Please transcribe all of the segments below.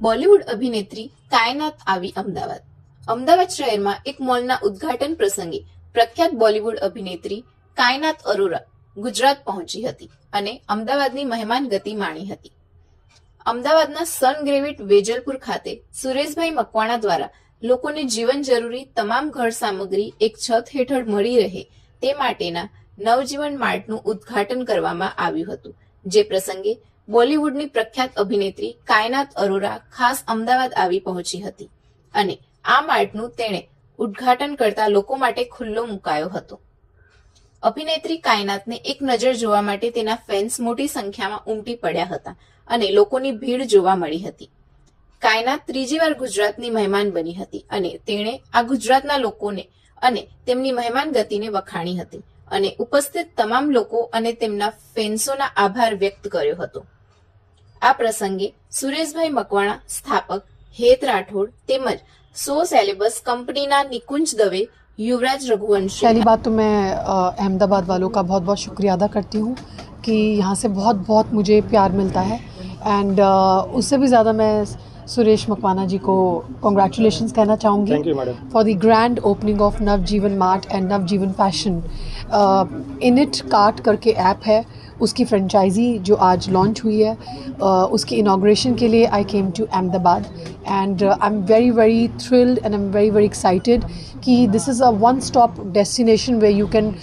બોલિવૂડ અભિનેત્રી કાયનાત આવી અમદાવાદ. અમદાવાદ શહેરમાં એક મોલના ઉદ્ઘાટન પ્રસંગે પ્રખ્યાત બોલિવૂડ અભિનેત્રી કાયનાત અરોરા ગુજરાત પહોંચી હતી અને અમદાવાદની મહેમાન ગતિ માણી હતી. અમદાવાદના સન ગ્રેવિટ વેજલપુર ખાતે સુરેશભાઈ મકવાણા દ્વારા લોકોને જીવન જરૂરી તમામ ઘર સામગ્રી એક છત હેઠળ મળી રહે તે માટેના નવજીવન માર્ટનું ઉદ્ઘાટન કરવામાં આવ્યું હતું. જે પ્રસંગે બોલિવૂડની પ્રખ્યાત અભિનેત્રી કાયનાત અરોરા ખાસ અમદાવાદ આવી પહોંચી હતી અને આ માર્ટનું તેણે ઉદ્ઘાટન કરતા લોકો માટે ખુલ્લો મુકાયો હતો. અભિનેત્રી કાયનાતને એક નજર જોવા માટે તેના ફેન્સ મોટી સંખ્યામાં ઉમટી પડ્યા હતા અને લોકોની ભીડ જોવા મળી હતી. કાયનાત ત્રીજી વાર ગુજરાતની મહેમાન બની હતી અને તેણે આ ગુજરાતના લોકોને અને તેમની મહેમાન ગતિને વખાણી હતી અને ઉપસ્થિત તમામ લોકો અને તેમના ફેન્સોના આભાર વ્યક્ત કર્યો હતો. આ પ્રસંગે સુરેશભાઈ મકવાણા સ્થાપક હેત રાઠોડ તેમજ સો સેલેબસ કંપનીના નિકુંજ દવે યુવરાજ રઘુવંશી पहली बात तो मैं अ, अहमदाबाद वालों का बहुत बहुत शुक्रिया अदा करती हूँ कि यहाँ से बहुत बहुत मुझे प्यार मिलता है एंड उससे भी ज़्यादा मैं सुरेश मकवाना जी को कॉन्ग्रेचुलेशंस कहना चाहूँगी thank you madam for the grand opening of Navjeevan Mart and Navjeevan Fashion. Uh, init cart करके ऐप है उसकी फ्रेंचाइजी जो आज लॉन्च हुई है उसके इनाग्रेशन के लिए I came to Ahmedabad and I am very very thrilled and I am very very excited कि this is a one stop destination way you can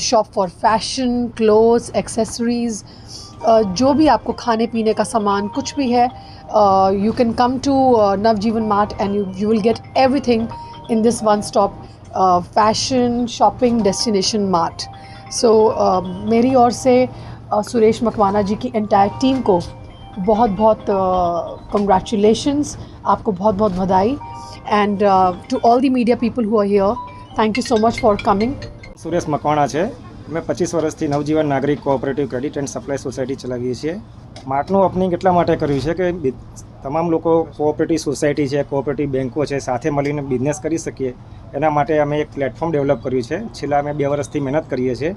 shop for fashion clothes accessories जो भी आपको खाने पीने का सामान कुछ भी है you can come to Navjivan mart and you will get in this one stop uh, fashion shopping destination mart. So uh, मेरी ओर से सुरेश मकवाना जी की एंटायर टीम को बहुत बहुत कंग्रेचुलेशंस आपको बहुत बहुत बधाई and to all the media people who are here thank you so much for coming Suresh Makwana છે અમે પચીસ વર્ષથી નવજીવન નાગરિક cooperative credit and supply society ચલાવીએ છીએ માર્ટનું ઓપનિંગ એટલા માટે કર્યું છે કે બિ- તમામ લોકો કોઓપરેટિવ સોસાયટી છે કોઓપરેટિવ બેન્કો છે સાથે મળીને બિઝનેસ કરી શકીએ એના માટે અમે એક પ્લેટફોર્મ ડેવલપ કર્યું છે છેલ્લા અમે બે વર્ષથી મહેનત કરીએ છીએ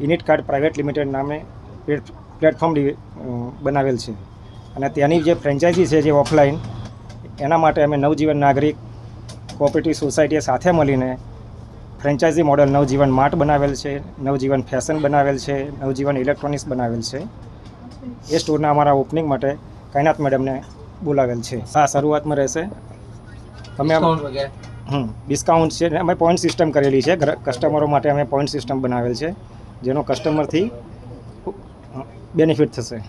યુનિટ કાર્ડ પ્રાઇવેટ લિમિટેડ નામે પ્લેટ- પ્લેટફોર્મ બનાવેલ છે. અને ત્યાંની જે ફ્રેન્ચાઇઝી છે જે ઓફલાઈન એના માટે અમે નવજીવન નાગરિક કોઓપરેટિવ સોસાયટીએ સાથે મળીને ફ્રેન્ચાઇઝી મોડલ નવજીવન માર્ટ બનાવેલ છે નવજીવન ફેશન બનાવેલ છે નવજીવન ઇલેક્ટ્રોનિક્સ બનાવેલ છે. એ સ્ટોરના અમારા ઓપનિંગ માટે કૈનાથ મેડમને બોલાવેલ છે. હા શરૂઆતમાં રહેશે. તમે હમ ડિસ્કાઉન્ટ છે. અમે પોઈન્ટ સિસ્ટમ કરેલી છે. કસ્ટમરો માટે અમે પોઈન્ટ સિસ્ટમ બનાવેલ છે જેનો કસ્ટમરથી બેનિફિટ થશે.